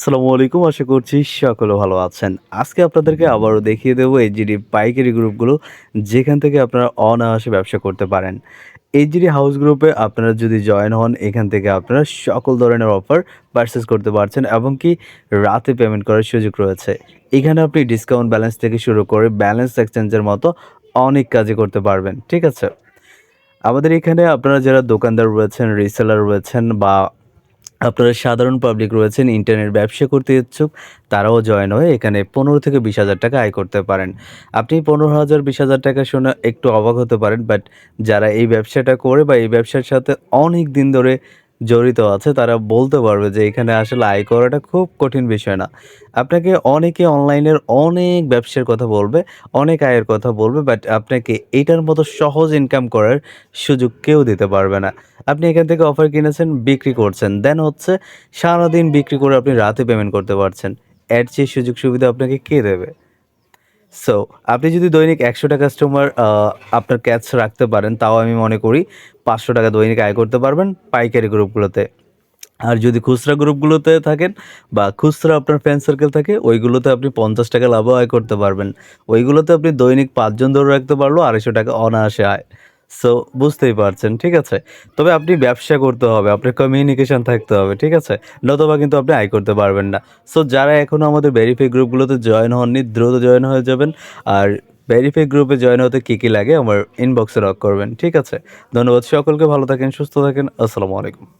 আসসালামু আলাইকুম, আশা করছি সকলে ভালো আছেন। আজকে আপনাদেরকে আবারও দেখিয়ে দেবো এইচডি পাইকারি গ্রুপগুলো, যেখান থেকে আপনারা অনায়াসে ব্যবসা করতে পারেন। এইচডি হাউস গ্রুপে আপনারা যদি জয়েন হন, এখান থেকে আপনারা সকল ধরনের অফার পারচেস করতে পারছেন এবং কি রাতে পেমেন্ট করার সুযোগ রয়েছে। এখানে আপনি ডিসকাউন্ট ব্যালেন্স থেকে শুরু করে ব্যালেন্স এক্সচেঞ্জের মতো অনেক কাজই করতে পারবেন, ঠিক আছে? আমাদের এখানে আপনারা যারা দোকানদার রয়েছেন, রিসেলার রয়েছেন বা আপনারা সাধারণ পাবলিক রয়েছেন ইন্টারনেট ব্যবসা করতে ইচ্ছুক, তারাও জয়েন হয়ে এখানে পনেরো থেকে বিশ হাজার টাকা আয় করতে পারেন। আপনি পনেরো হাজার, বিশ হাজার টাকা শুনে একটু অবাক হতে পারেন বাট যারা এই ব্যবসাটা করে বা এই ব্যবসার সাথে অনেক দিন ধরে জড়িত আছে, তারা বলতে পারবে যে এখানে আসলে আয় করাটা খুব কঠিন বিষয় না। আপনাকে অনেকে অনলাইনের অনেক ব্যবসার কথা বলবে, অনেক আয়ের কথা বলবে বাট আপনাকে এইটার মতো সহজ ইনকাম করার সুযোগ কেউ দিতে পারবে না। আপনি এখান থেকে অফার কিনেছেন, বিক্রি করছেন দেন হচ্ছে সারাদিন বিক্রি করে আপনি রাতে পেমেন্ট করতে পারছেন। এর চেয়ে সুযোগ সুবিধা আপনাকে কে দেবে? সো আপনি যদি দৈনিক একশো টাকা কাস্টমার আপনার ক্যাচ রাখতে পারেন, তাও আমি মনে করি পাঁচশো টাকা দৈনিক আয় করতে পারবেন পাইকারি গ্রুপগুলোতে আর যদি খুচরা গ্রুপগুলোতে থাকেন বা খুচরা আপনার ফ্রেন্ড সার্কেল থাকে, ওইগুলোতে আপনি পঞ্চাশ টাকা লাভও আয় করতে পারবেন। ওইগুলোতে আপনি দৈনিক পাঁচজন ধরে রাখতে পারল আড়াইশো টাকা অনায়াসে আয়। সো বুঝতেই পারছেন, ঠিক আছে? তবে আপনি ব্যবসা করতে হবে, আপনার কমিউনিকেশান থাকতে হবে, ঠিক আছে? নতবা কিন্তু আপনি আয় করতে পারবেন না। সো যারা এখনও আমাদের ভেরিফাই গ্রুপগুলোতে জয়েন হননি, দ্রুত জয়েন হয়ে যাবেন। আর ভেরিফাই গ্রুপে জয়েন হতে কী কী লাগে, আমার ইনবক্সে রক করবেন, ঠিক আছে? ধন্যবাদ সকলকে, ভালো থাকেন, সুস্থ থাকেন, আসসালামু আলাইকুম।